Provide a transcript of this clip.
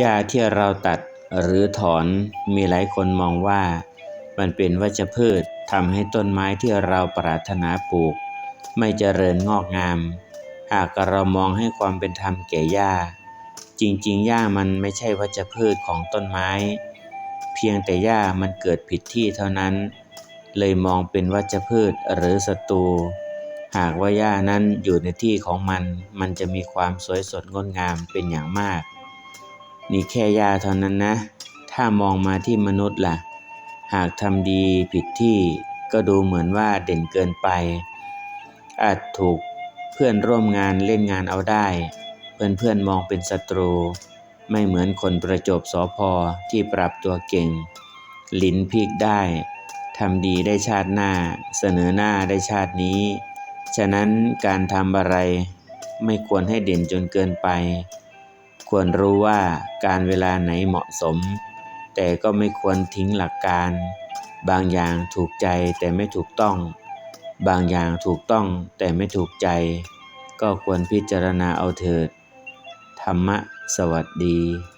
หญ้าที่เราตัดหรือถอนมีหลายคนมองว่า มันเป็นวัชพืชทำให้ต้นไม้ที่เราปรารถนาปลูก ไม่เจริญงอกงาม หากเรามองให้ความเป็นธรรมแก่หญ้า จริงๆหญ้ามันไม่ใช่วัชพืชของต้นไม้ เพียงแต่หญ้ามันเกิดผิดที่เท่านั้น เลยมองเป็นวัชพืชหรือศัตรูหากว่าหญ้านั้นอยู่ในที่ของมัน มันจะมีความสวยสดงดงามเป็นอย่างมาก นี่แค่หญ้าเท่านั้นนะ ถ้ามองมาที่มนุษย์ล่ะ หากทำดีผิดที่ก็ดูเหมือนว่าเด่นเกินไป อาจถูกเพื่อนร่วมงานเล่นงานเอาได้ เพื่อนเพื่อนๆมองเป็นศัตรู ไม่เหมือนคนประจบสอพอที่ปรับตัวเก่ง ลิ้นพลิกได้ทำดีได้ชาติหน้า เสนอหน้าได้ชาตินี้ ฉะนั้นการทำอะไรไม่ควรให้เด่นจนเกินไป ควรรู้ว่าการเวลาไหนเหมาะสม แต่ก็ไม่ควรทิ้งหลักการ บางอย่างถูกใจแต่ไม่ถูกต้อง บางอย่างถูกต้องแต่ไม่ถูกใจ ก็ควรพิจารณาเอาเถิด ธรรมะสวัสดี